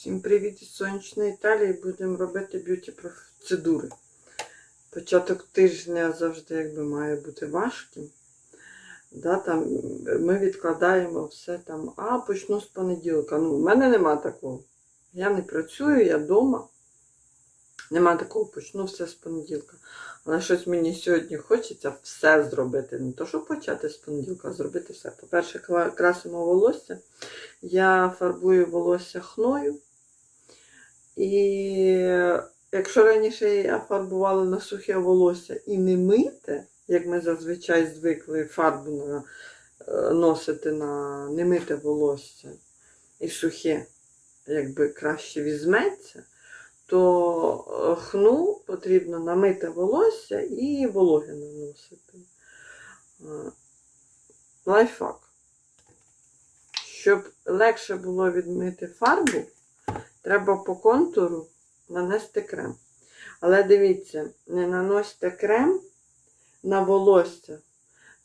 Всім привіт із сонячної Італії. Будемо робити б'юті процедури. Початок тижня завжди якби має бути важким. Да, там, ми відкладаємо все там, а почну з понеділка. Ну, в мене нема такого. Я не працюю, я вдома. Нема такого, почну все з понеділка. Але щось мені сьогодні хочеться все зробити. Не то, щоб почати з понеділка, а зробити все. По-перше, красимо волосся. Я фарбую волосся хною. І якщо раніше я фарбувала на сухе волосся і не мите, як ми зазвичай звикли фарбу е, носити на немите волосся і сухе, якби краще візьметься, то е, хну потрібно намите волосся і вологе наносити. Е, Лайфхак. Щоб легше було відмити фарбу, треба по контуру нанести крем. Але дивіться, не наносьте крем на волосся,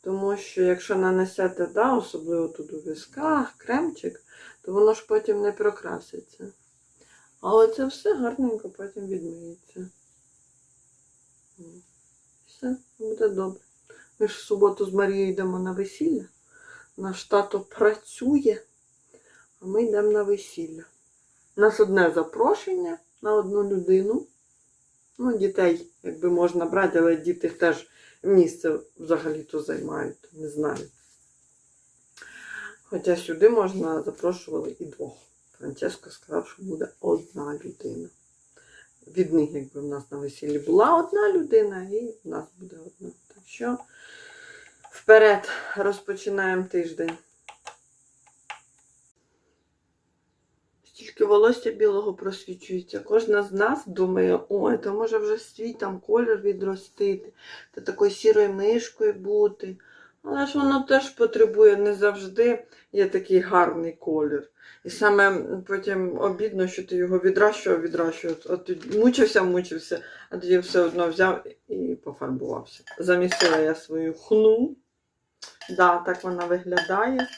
тому що якщо нанесете, да, особливо тут у висках, кремчик, то воно ж потім не прокраситься. Але це все гарненько потім відмиється. Все, буде добре. Ми ж в суботу з Марією йдемо на весілля. Наш тато працює, а ми йдемо на весілля. У нас одне запрошення на одну людину. Ну, дітей, якби можна брати, але діти теж місце взагалі-то займають, не знаю. Хоча сюди можна запрошували і двох. Франческо сказав, що буде одна людина. Від них, якби в нас на весіллі була одна людина, і в нас буде одна. Так що вперед розпочинаємо тиждень. Волосся білого просвічується. Кожна з нас думає, ой, то може вже свій там колір відростити, та такою сірою мишкою бути. Але ж воно теж потребує не завжди є такий гарний колір. І саме потім обідно, що ти його відращував, відращував, от мучився, мучився, а тоді все одно взяв і пофарбувався. Замісила я свою хну. Да, так вона виглядає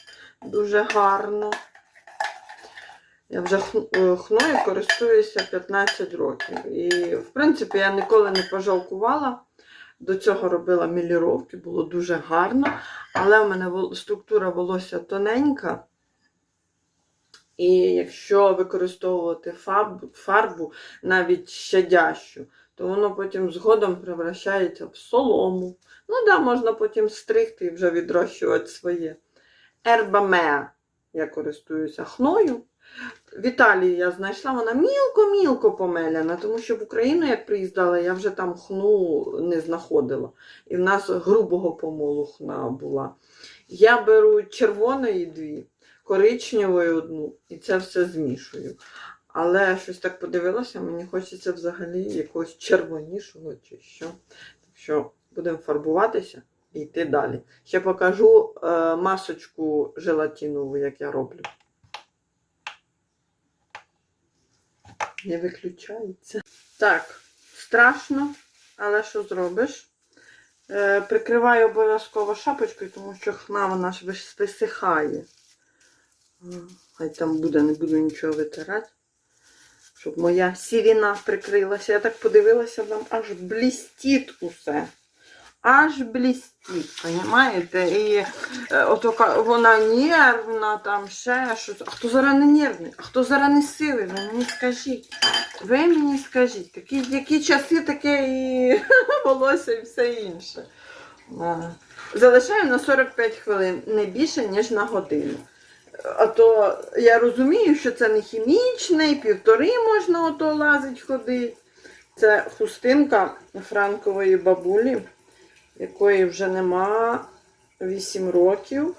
дуже гарно. Я вже е, хною користуюся 15 років. І, в принципі, я ніколи не пожалкувала. До цього робила міліровки, було дуже гарно. Але в мене структура волосся тоненька. І якщо використовувати фарбу, навіть щадящу, то воно потім згодом превращається в солому. Ну да, можна потім стригти і вже відрощувати своє. Ерба Меа я користуюся хною. В Італії я знайшла, вона мілко-мілко помеляна, тому що в Україну, як приїздила, я вже там хну не знаходила. І в нас грубого помолу хна була. Я беру червоної дві, коричневої одну, і це все змішую. Але щось так подивилася, мені хочеться взагалі якогось червонішого чи що. Так що будемо фарбуватися і йти далі. Ще покажу е, масочку желатинову, як я роблю. Не виключається. Так, страшно, але що зробиш? Е, прикриваю обов'язково шапочкою, тому що хна вона ж висихає. Хай там буде, не буду нічого витирати. Щоб моя сіріна прикрилася. Я так подивилася, там аж блістіть усе. Аж блістить, розумієте? І е, ото вона нервна, там ще щось. А хто зараз не нервний? А хто зараз не силий? Ви мені скажіть. Ви мені скажіть, які, які часи таке і волосся і все інше. Залишаю на 45 хвилин, не більше, ніж на годину. А то я розумію, що це не хімічне, і півтори можна ото лазить ходити. Це хустинка Франкової бабулі, якої вже нема 8 років.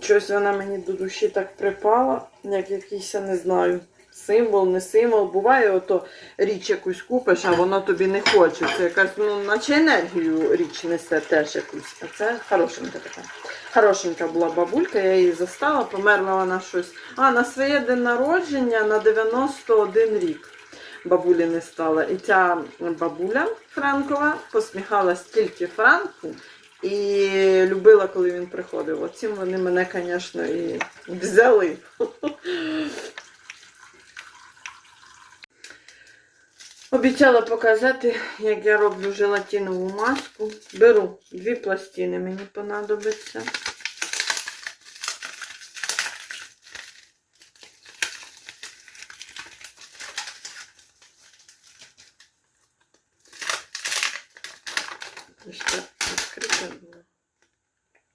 Щось вона мені до душі так припала, як якийсь, я не знаю, символ, не символ. Буває, ото річ якусь купиш, а воно тобі не хоче. Це якась, ну, наче енергію річ несе теж якусь. А це хорошенька така. Хорошенька була бабулька, я її застала, померла вона щось. А, на своє день народження на 91 рік бабулі не стало. І ця бабуля Франкова посміхалась тільки Франку і любила, коли він приходив. Оцім вони мене, звісно, і взяли. Обіцяла показати, як я роблю желатинову маску. Беру дві пластини, мені понадобиться.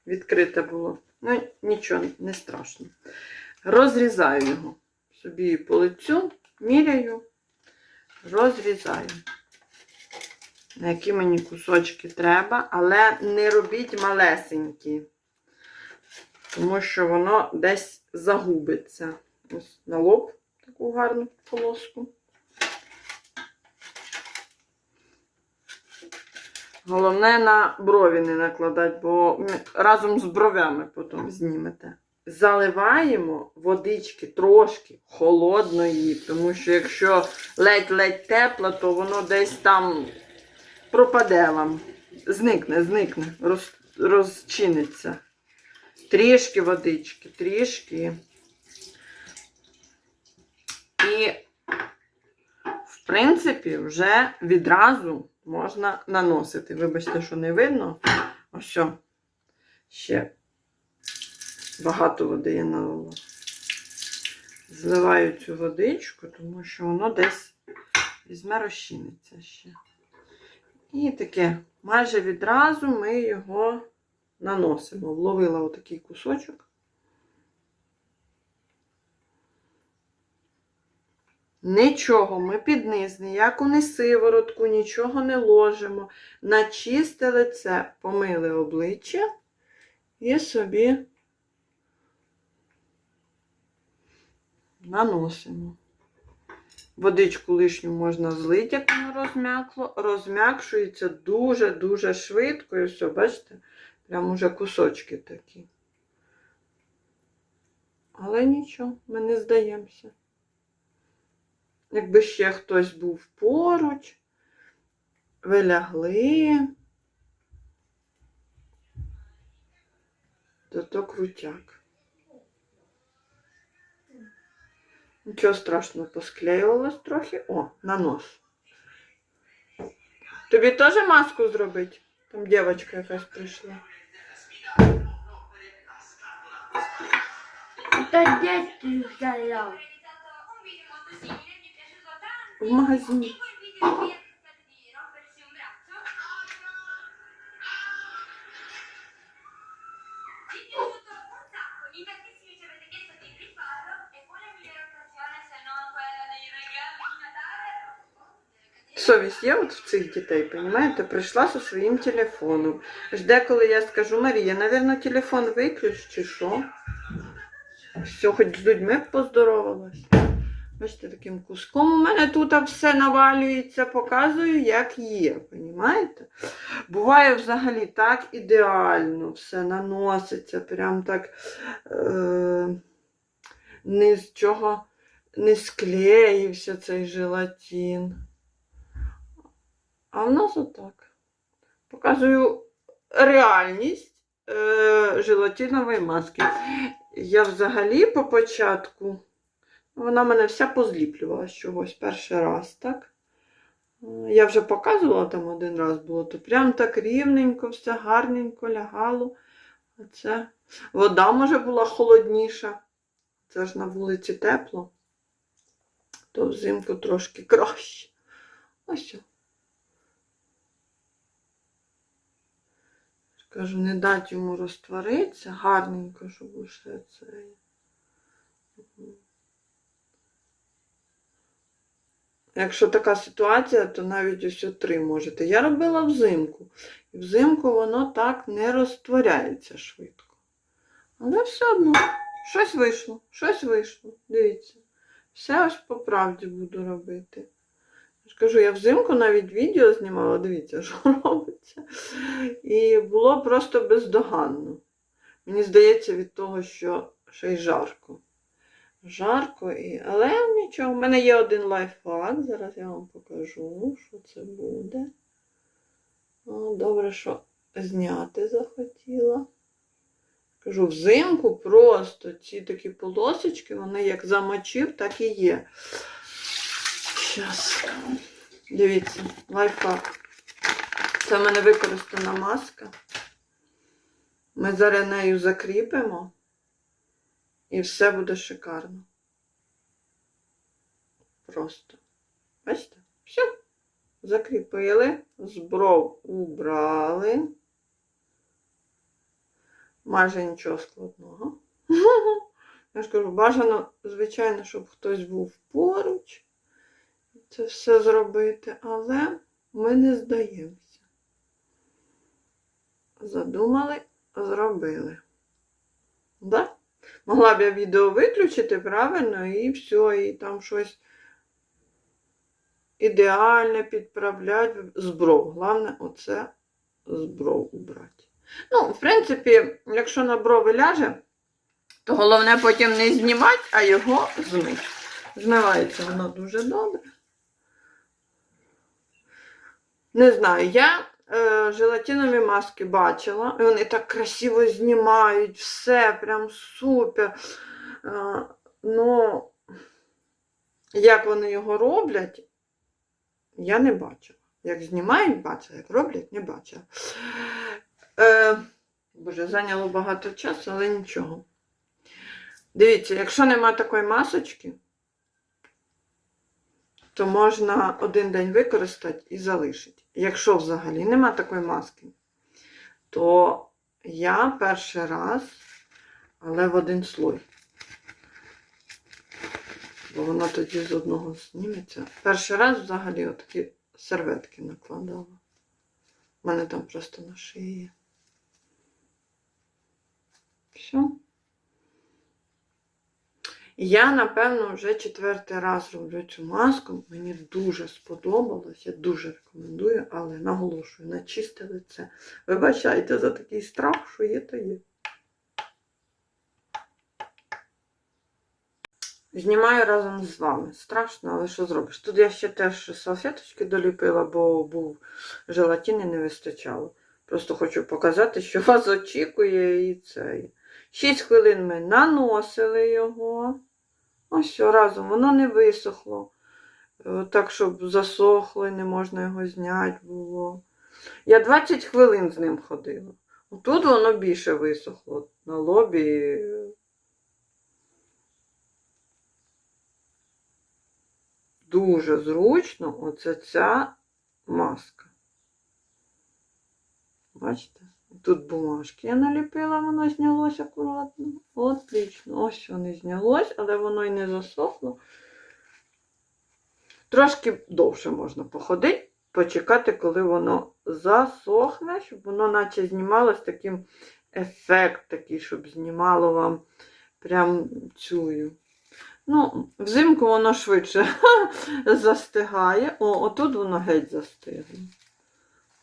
Відкрите було. Ну, нічого, не страшно. Розрізаю його собі по лицю, міряю, розрізаю. На які мені кусочки треба, але не робіть малесенькі, тому що воно десь загубиться. Ось на лоб таку гарну полоску. Головне на брові не накладати, бо разом з бровями потім знімете. Заливаємо водички трошки холодної, тому що якщо ледь-ледь тепла, то воно десь там пропаде вам. Зникне, зникне, роз, розчиниться. Трішки водички, трішки. І, в принципі, вже відразу можна наносити. Вибачте, що не видно. Ось що. Ще багато води я налила. Зливаю цю водичку, тому що воно десь візьме розчиниться ще. І таке, майже відразу ми його наносимо. Вловила отакий кусочок. Нічого ми під низ, ніяку не сиворотку, нічого не ложимо. На чисте лице помили обличчя і собі наносимо. Водичку лишню можна злити, як воно розм'якло. Розм'якшується дуже-дуже швидко. І все, бачите? Прям уже кусочки такі. Але нічого, ми не здаємося. Якби ще хтось був поруч, ви лягли, то то крутяк. Нічого страшного, посклеювалось трохи. О, на нос. Тобі теж маску зробити? Там дівчинка якась прийшла. Та де ти взяла? В магазині. Совість є от в цих дітей, понімаєте? Прийшла зі своїм телефоном. Жде, коли я скажу, Марія, навірно, телефон виключ чи що? Все, хоч з людьми поздоровалась. Бачите, таким куском у мене тут все навалюється, показую, як є. Понімаєте? Буває взагалі так ідеально, все наноситься, прям так е- ні з чого не склеївся цей желатин. А в нас отак. Показую реальність е, желатинової маски. Я взагалі по початку, вона мене вся позліплювала з чогось перший раз, так? Е, Я вже показувала там один раз було, то прям так рівненько, все гарненько лягало. А це вода може була холодніша. Це ж на вулиці тепло, то взимку трошки краще. Ось. Кажу, не дати йому розтворитися, гарненько, щоб усе це. Якщо така ситуація, то навіть ось три можете. Я робила взимку. І взимку воно так не розтворяється швидко. Але все одно, щось вийшло, щось вийшло. Дивіться. Все ось по правді буду робити. Я ж кажу, я взимку навіть відео знімала, дивіться, що робиться. І було просто бездоганно. Мені здається, від того, що ще й жарко. Жарко, і... але нічого. У мене є один лайфхак. Зараз я вам покажу, що це буде. О, добре, що зняти захотіла. Кажу, взимку просто ці такі полосочки, вони як замочив, так і є. Щас. Дивіться, лайфхак. Це в мене використана маска. Ми зараз нею закріпимо. І все буде шикарно. Просто. Бачите? Все. Закріпили, збров убрали. Майже нічого складного. Я ж кажу, бажано, звичайно, щоб хтось був поруч. Це все зробити, але ми не здаємося. Задумали, зробили. Да? Могла б я відео виключити, правильно, і все, і там щось ідеальне підправляти. Збров. Головне, оце збров убрати. Ну, в принципі, якщо на брови ляже, то головне потім не знімати, а його змити. Змивається воно дуже добре. Не знаю, я е, желатинові маски бачила, і вони так красиво знімають, все прям супер. Е, ну, як вони його роблять, я не бачила. Як знімають, бачила, як роблять, не бачила. Е, боже, зайняло багато часу, але нічого. Дивіться, якщо нема такої масочки, то можна один день використати і залишити. Якщо взагалі нема такої маски, то я перший раз, але в один слой. Бо воно тоді з одного зніметься. Перший раз взагалі отакі серветки накладала. У мене там просто на шиї. Все. Я, напевно, вже четвертий раз роблю цю маску. Мені дуже сподобалось, я дуже рекомендую, але наголошую на чисте лице. Вибачайте за такий страх, що є, то є. Знімаю разом з вами. Страшно, але що зробиш? Тут я ще теж салфеточки доліпила, бо був желатин і не вистачало. Просто хочу показати, що вас очікує і цей. 6 хвилин ми наносили його. Ось що разом, воно не висохло. Е, Так, щоб засохло і не можна його зняти було. Я 20 хвилин з ним ходила. Тут воно більше висохло на лобі. Дуже зручно оце ця маска. Бачите? Тут бумажки я наліпила, воно знялось акуратно. Отлично. Ось воно знялось, але воно і не засохло. Трошки довше можна походити, почекати, коли воно засохне, щоб воно наче знімалось таким ефект такий, щоб знімало вам прям цю. Ну, взимку воно швидше застигає. О, отут воно геть застигло.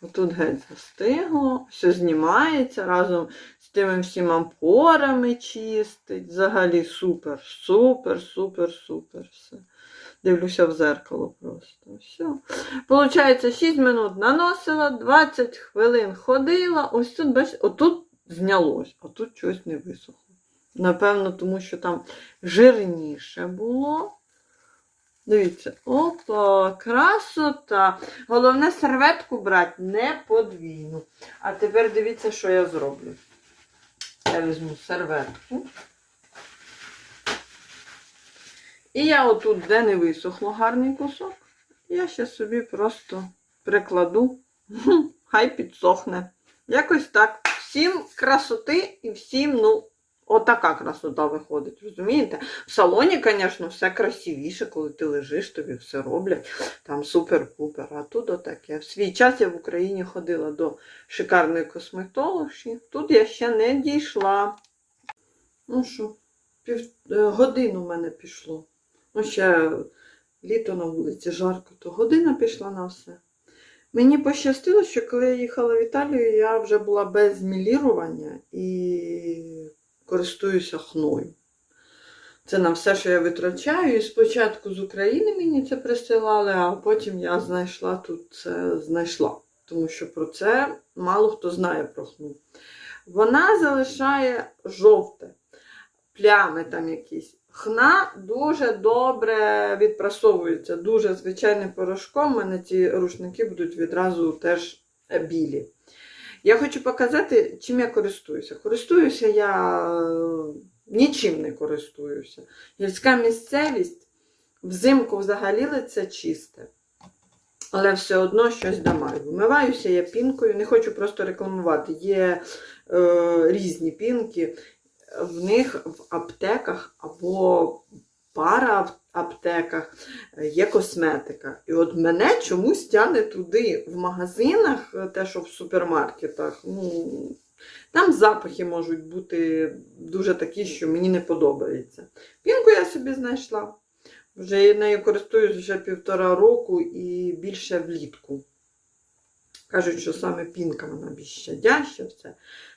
Отут геть застигло, все знімається разом з тими всіма порами чистить. Взагалі супер, супер, супер, супер. все. Дивлюся в зеркало просто. Все. Получається, 6 минут наносила, 20 хвилин ходила. Ось тут, бачите, отут знялось, а тут щось не висохло. Напевно, тому що там жирніше було. Дивіться, опа, красота. Головне серветку брати не подвійну. А тепер дивіться, що я зроблю. Я візьму серветку. І я отут, де не висохло гарний кусок, я ще собі просто прикладу. Хай підсохне. Якось так. Всім красоти і всім, ну, Отака красота виходить, розумієте? В салоні, звісно, все красивіше, коли ти лежиш, тобі все роблять. Там супер-пупер. А тут отаке. В свій час я в Україні ходила до шикарної косметології. Тут я ще не дійшла. Ну що, пів е, годину в мене пішло. Ну, ще літо на вулиці жарко, то година пішла на все. Мені пощастило, що коли я їхала в Італію, я вже була без мілірування і користуюся хною. Це на все, що я витрачаю. І спочатку з України мені це присилали, а потім я знайшла тут це знайшла. Тому що про це мало хто знає про хну. Вона залишає жовте, плями там якісь. Хна дуже добре відпрасовується, дуже звичайним порошком. У мене ці рушники будуть відразу теж білі. Я хочу показати, чим я користуюся. Користуюся я е, нічим не користуюся. Гірська місцевість взимку взагалі лице чисте. Але все одно щось дамаю. Вмиваюся я пінкою, не хочу просто рекламувати. Є е, різні пінки, в них в аптеках або пара аптеках є косметика. І от мене чомусь тягне туди. В магазинах, е, те, що в супермаркетах, ну, там запахи можуть бути дуже такі, що мені не подобається. Пінку я собі знайшла. Вже я нею користуюсь вже півтора року і більше влітку. Кажуть, що саме пінка вона більш щадяща.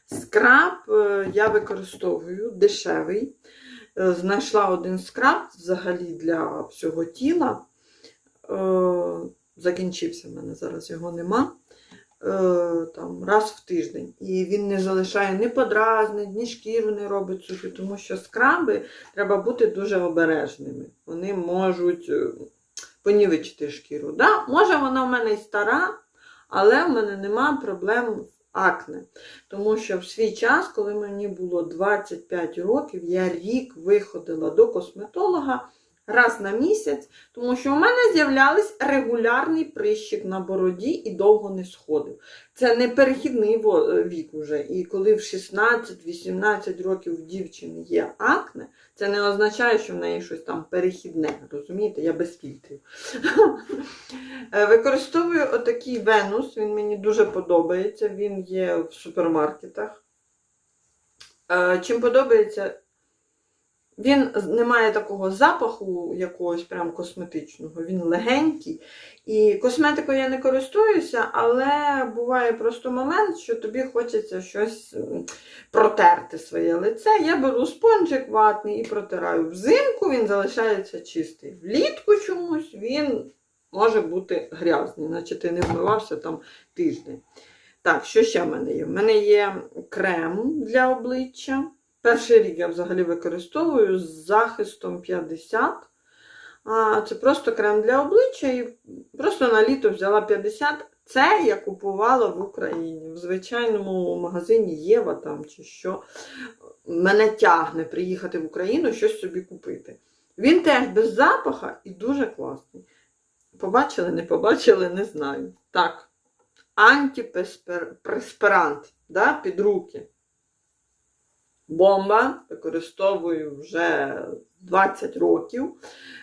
Скраб е, я використовую дешевий. Е, Знайшла один скраб взагалі для всього тіла. Е, Закінчився в мене зараз його нема. Е, Там, раз в тиждень. І він не залишає ні подразнень, ні шкіру не робить сухі, тому що скраби треба бути дуже обережними. Вони можуть понівечити шкіру. Да? Може, вона в мене й стара, але в мене нема проблем акне. Тому що в свій час, коли мені було 25 років, я рік виходила до косметолога раз на місяць, тому що у мене з'являлись регулярний прищик на бороді і довго не сходив. Це не перехідний е, вік уже. І коли в 16-18 років в дівчини є акне, це не означає, що в неї щось там перехідне. Розумієте, я без фільтрів. Е, Використовую отакий Венус, він мені дуже подобається. Він є в супермаркетах. Е, Чим подобається, він не має такого запаху якогось прям косметичного, він легенький. І косметикою я не користуюся, але буває просто момент, що тобі хочеться щось протерти своє лице. Я беру спонжик ватний і протираю. Взимку він залишається чистий. Влітку чомусь він може бути грязний, наче ти не вмивався там тиждень. Так, що ще в мене є? В мене є крем для обличчя. Перший рік я взагалі використовую з захистом 50. А, це просто крем для обличчя і просто на літо взяла 50. Це я купувала в Україні. В звичайному магазині Єва там чи що. Мене тягне приїхати в Україну щось собі купити. Він теж без запаха і дуже класний. Побачили, не побачили, не знаю. Так. Антипреспирант да, під руки. Бомба. Використовую вже 20 років.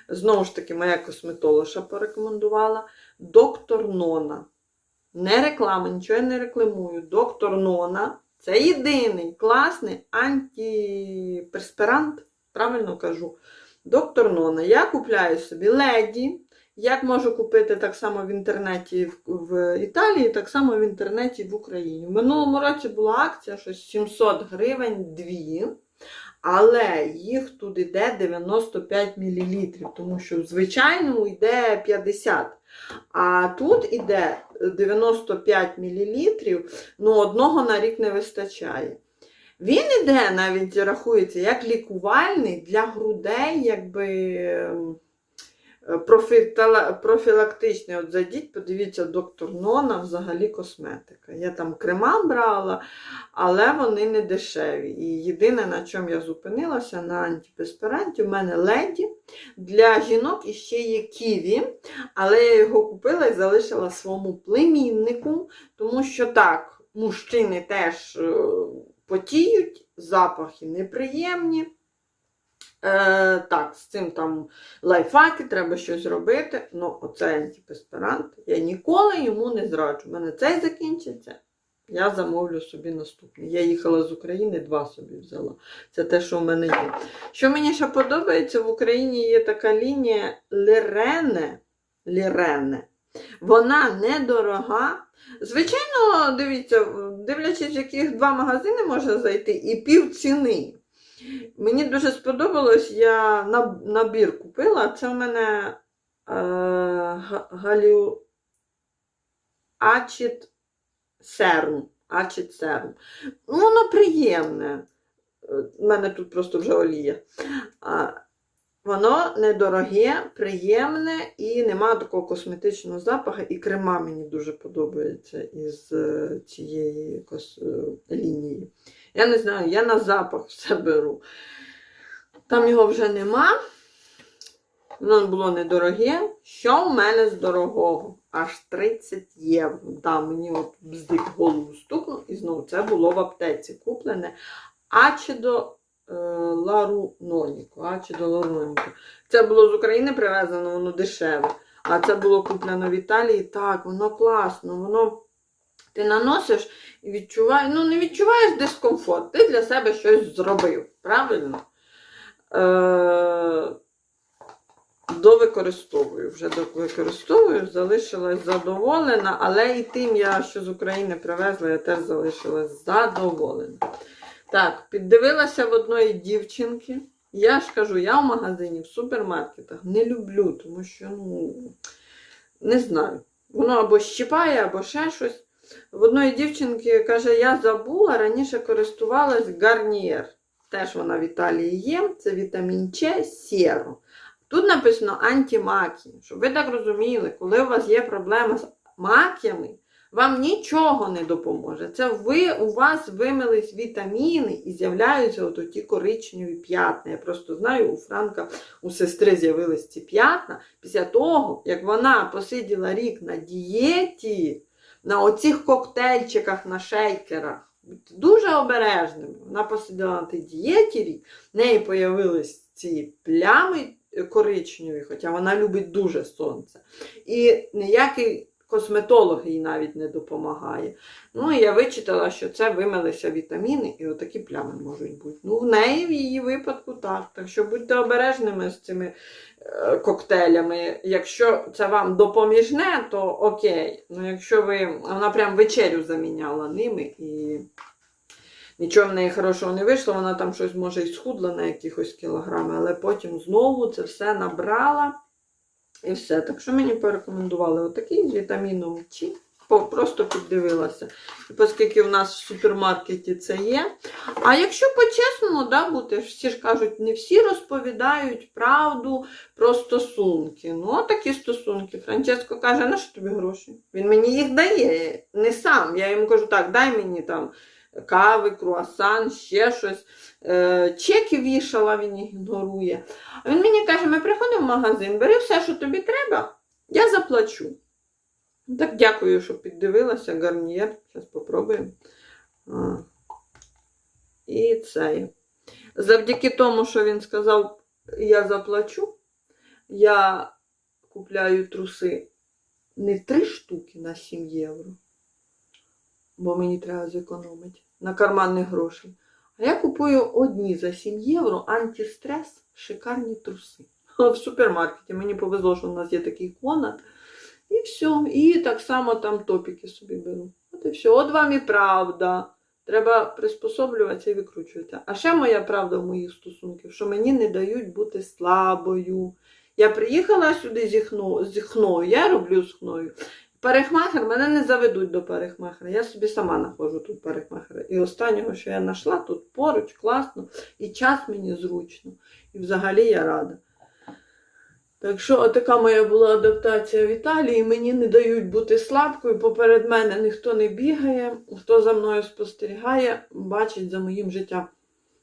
Знову ж таки, моя косметологша порекомендувала. Доктор Нона. Не реклама, нічого я не рекламую. Доктор Нона це єдиний класний антипреспирант, правильно кажу. Доктор Нона. Я купляю собі леді. Як можу купити так само в інтернеті в, Італії, так само в інтернеті в Україні. В минулому році була акція, щось 700 гривень дві, але їх тут йде 95 мл, тому що в звичайному йде 50. А тут іде 95 мл, ну одного на рік не вистачає. Він іде навіть рахується як лікувальний для грудей, якби. Профітала- профілактичний. От зайдіть, подивіться, доктор Нона взагалі косметика. Я там крема брала, але вони не дешеві. І єдине, на чому я зупинилася, на антипреспиранті, у мене леді. Для жінок іще є ківі, але я його купила і залишила своєму племіннику, тому що так, мужчини теж е, потіють, запахи неприємні. Е, так, з цим там лайфхаки, треба щось робити. Ну, оцей антипреспирант, я ніколи йому не зраджу. У мене цей закінчиться, я замовлю собі наступний. Я їхала з України, два собі взяла. Це те, що в мене є. Що мені ще подобається, в Україні є така лінія Лірене. Лірене. Вона недорога. Звичайно, дивіться, дивлячись, яких два магазини можна зайти, і пів ціни. Мені дуже сподобалось, я набір купила. Це у мене е, га- галю... Ачіт серум. Ачіт серум. Ну, воно приємне. У мене тут просто вже олія. Воно недороге, приємне і нема такого косметичного запаху. І крема мені дуже подобається із е, цієї е, лінії. Я не знаю, я на запах все беру. Там його вже нема. Воно було недороге. Що в мене з дорогого? Аж 30 євро. Да, мені от бздик голову стукнув, і знову це було в аптеці куплене. Ачідо е, Лару Ноніко. Ачідо Лару Ноніко. Це було з України привезено, воно дешеве. А це було куплено в Італії. Так, воно класно, воно. Ти наносиш і відчуваєш, ну не відчуваєш дискомфорт. Ти для себе щось зробив, правильно? Е, довикористовую. Вже довикористовую, залишилась задоволена, але і тим, я, що з України привезла, я теж залишилась задоволена. Так, піддивилася в одної дівчинки. Я ж кажу, я в магазині, в супермаркетах не люблю, тому що, ну, не знаю. Воно або щипає, або ще щось. В одної дівчинки каже, я забула, раніше користувалась Гарнієр. Теж вона в Італії є. Це вітамін Ч Сєро. Тут написано антимакі, щоб ви так розуміли, коли у вас є проблема з макіями, вам нічого не допоможе. Це ви, у вас вимились вітаміни і з'являються от ті коричневі п'ятна. Я просто знаю, у Франка, у сестри з'явились ці п'ятна після того, як вона посиділа рік на дієті, на оцих коктейльчиках, на шейкерах. Дуже обережними. Вона посиділа на тій дієті рік, в неї появились ці плями коричневі, хоча вона любить дуже сонце. І ніякий косметолог їй навіть не допомагає. Ну, і я вичитала, що це вимилися вітаміни, і отакі плями можуть бути. Ну, в неї в її випадку так. Так що будьте обережними з цими е, коктейлями. Якщо це вам допоміжне, то окей. Ну, якщо ви. Вона прям вечерю заміняла ними і. Нічого в неї хорошого не вийшло, вона там щось може і схудла на якихось кілограми, але потім знову це все набрала і все. Так що мені порекомендували отакий з вітаміном Ч. Просто піддивилася. Оскільки в нас в супермаркеті це є. А якщо по-чесному, да, бути, всі ж кажуть, не всі розповідають правду про стосунки. Ну, такі стосунки. Франческо каже, на що тобі гроші? Він мені їх дає, не сам. Я йому кажу, так, дай мені там кави, круасан, ще щось. Е, чеки вішала, він ігнорує. А він мені каже: ми приходимо в магазин, бери все, що тобі треба, я заплачу. Так дякую, що піддивилася. Гарнієр. Зараз попробуємо. І це. Завдяки тому, що він сказав, я заплачу, я купляю труси не три штуки на 7 євро, бо мені треба зекономити на карманних грошей. А я купую одні за 7 євро антистрес, шикарні труси. В супермаркеті мені повезло, що в нас є такий конат. І все. І так само там топіки собі беру. От і все. От вам і правда. Треба приспособлюватися і викручувати. А ще моя правда в моїх стосунках, що мені не дають бути слабою. Я приїхала сюди зі, зі хною, я роблю з хною. Парикмахер мене не заведуть до парикмахера. Я собі сама знаходжу тут парикмахера. І останнього, що я знайшла, тут поруч, класно, і час мені зручно. І взагалі я рада. Так що така моя була адаптація в Італії. Мені не дають бути слабкою. Поперед мене ніхто не бігає, хто за мною спостерігає, бачить за моїм життям.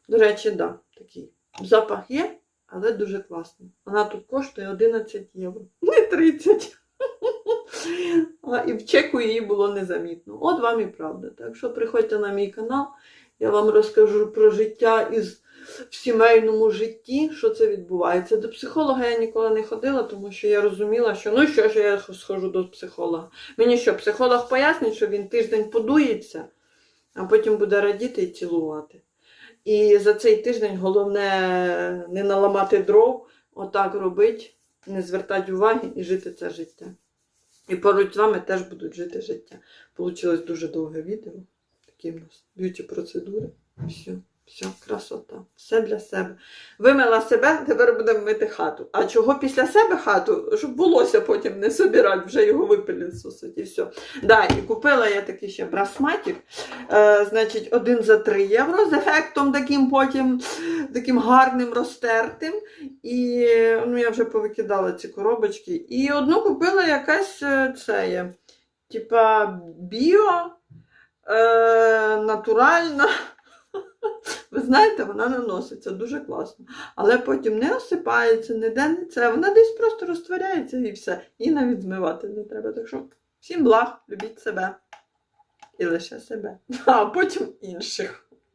До речі, да, такий запах є, але дуже класний. Вона тут коштує 11 євро. Не 30. А, і в чеку її було незамітно. От вам і правда. Так що приходьте на мій канал, я вам розкажу про життя із в сімейному житті, що це відбувається. До психолога я ніколи не ходила, тому що я розуміла, що ну що ж я схожу до психолога. Мені що, психолог пояснить, що він тиждень подується, а потім буде радіти і цілувати. І за цей тиждень головне не наламати дров, отак робити, не звертати уваги і жити це життя. І поруч з вами теж будуть жити життя. Получилось дуже довге відео. Такі в нас б'юті процедури. Все. Все, красота. Все для себе. Вимила себе, тепер будемо мити хату. А чого після себе хату? Щоб волосся потім не собирати, вже його випилісосить і все. Да, купила я такий ще брасматик. Е, значить, один за 3 євро з ефектом таким потім, таким гарним розтертим. І ну, я вже повикидала ці коробочки. І одну купила якась е, це є, типа біо, е, натуральна. Ви знаєте, вона наноситься дуже класно. Але потім не осипається, ніде не це. Вона десь просто розтворяється і все. І навіть змивати не треба. Так що всім благ, любіть себе. І лише себе. А потім інших.